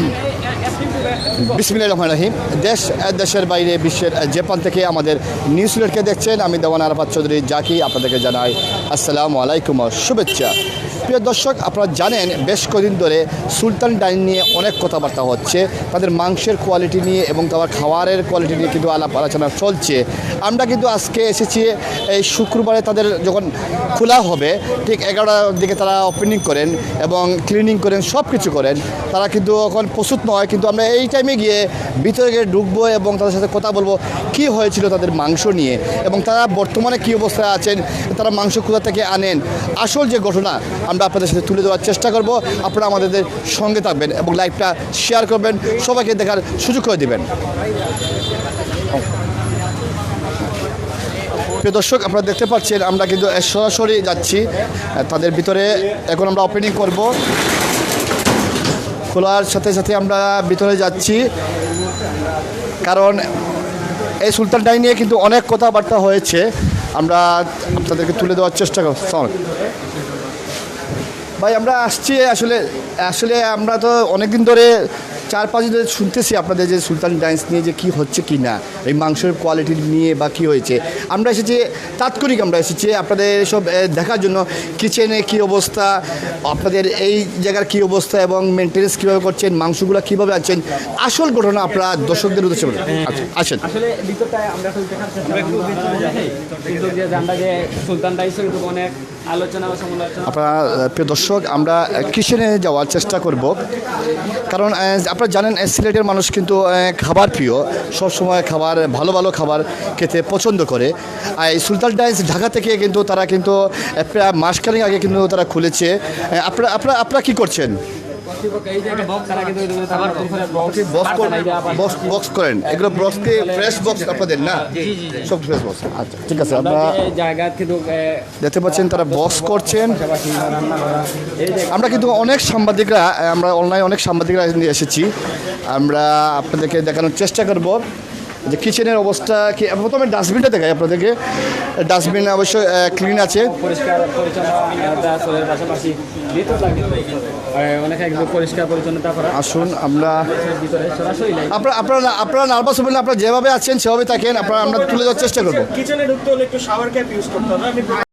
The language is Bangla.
Thank you. বিসমিল্লাহ রহমান রাহিম। দেশ দেশের বাইরে, বিশ্বের প্রান্ত থেকে আমাদের নিউজ লেটকে দেখছেন আমি দেওয়ান আরাফাত চৌধুরী জাকি আপনাদেরকে জানাই। আসসালামু আলাইকুম শুভেচ্ছা। প্রিয় দর্শক, আপনারা জানেন, বেশ কদিন ধরে সুলতান ডাইন নিয়ে অনেক কথাবার্তা হচ্ছে। তাদের মাংসের কোয়ালিটি নিয়ে এবং তাদের খাবারের কোয়ালিটি নিয়ে কিন্তু আলাপ আলোচনা চলছে। আমরা কিন্তু আজকে এসেছি, এই শুক্রবারে তাদের যখন খোলা হবে, ঠিক এগারোটার দিকে তারা ওপেনিং করেন এবং ক্লিনিং করেন সব কিছু করেন। তারা কিন্তু এখন প্রস্তুত নয়, কিন্তু আমরা এই টাইমে গিয়ে ভিতরে গিয়ে ঢুকবো এবং তাদের সাথে কথা বলব, কি হয়েছিল তাদের মাংস নিয়ে এবং তারা বর্তমানে কী অবস্থায় আছেন, তারা মাংস কোথা থেকে আনেন, আসল যে ঘটনা আমরা আপনাদের সাথে তুলে দেওয়ার চেষ্টা করব। আপনারা আমাদের সঙ্গে থাকবেন এবং লাইভটা শেয়ার করবেন, সবাইকে দেখার সুযোগ করে দেবেন। প্রিয় দর্শক, আপনারা দেখতে পাচ্ছেন, আমরা কিন্তু সরাসরি যাচ্ছি, তাদের ভিতরে এখন আমরা ওপেনিং করব। খোলার সাথে সাথে আমরা ভিতরে যাচ্ছি। কারণ এই সুলতান ডাই নিয়ে কিন্তু অনেক কথাবার্তা হয়েছে। আমরা আপনাদেরকে তুলে দেওয়ার চেষ্টা করব। ভাই, আমরা আসছি আসলে আসলে আমরা তো অনেকদিন ধরে চার পাঁচ দিন ধরে শুনতেছি আপনাদের যে সুলতান ডান্স নিয়ে যে কি হচ্ছে কি না, এই মাংসের কোয়ালিটি নিয়ে বা কি হয়েছে। আমরা এসেছি তাৎক্ষণিক আমরা এসেছি। আপনাদের সব দেখার জন্য কিচেনে কি অবস্থা আপনাদের এই জায়গার কি অবস্থা এবং মেনটেন্স কীভাবে করছেন মাংসগুলো কীভাবে আছেন আসল ঘটনা আপনারা দর্শকদের উদ্দেশ্যে বলুন। আচ্ছা, আসেন। আসলে ভিতরটায় আমরা অনেক আলোচনা আপনারা প্রিয় দর্শক আমরা কিচেনে যাওয়ার চেষ্টা করব। কারণ আপনারা জানেন সিলেটের মানুষ কিন্তু খাবার প্রিয়। সবসময় খাবার ভালো ভালো খাবার খেতে পছন্দ করে। সুলতান ডাইন্স ঢাকা থেকে কিন্তু তারা কিন্তু প্রায় মাসখানেক আগে কিন্তু তারা খুলেছে। আপনারা আপনারা আপনারা কী করছেন? বক্স করেন এগুলো বক্সকে ফ্রেশ বক্স আপনাদের না? সব ফ্রেশ বক্স আচ্ছা ঠিক আছে আমরা জায়গা দেখতে পাচ্ছেন তারা বক্স করছেন। আমরা কিন্তু অনেক সাংবাদিকরা আমরা অনলাইন অনেক সাংবাদিকরা এসেছি। আমরা আপনাদেরকে দেখানোর চেষ্টা করব। যে কিচেনের অবস্থা কি? প্রথমে ডাস্টবিনটা দেখাই আপনাদেরকে। ডাস্টবিন অবশ্যই ক্লিন আছে। আসুন আমরা আপনার আপনার আপনারা নার্ভাস হবেন না আপনারা যেভাবে আছেন সেভাবে থাকেন আপনারা আমরা তুলে দেওয়ার চেষ্টা করব। কিচেনে ঢুকতে হলে একটু শাওয়ার ক্যাপ ইউজ করতে হবে। আমি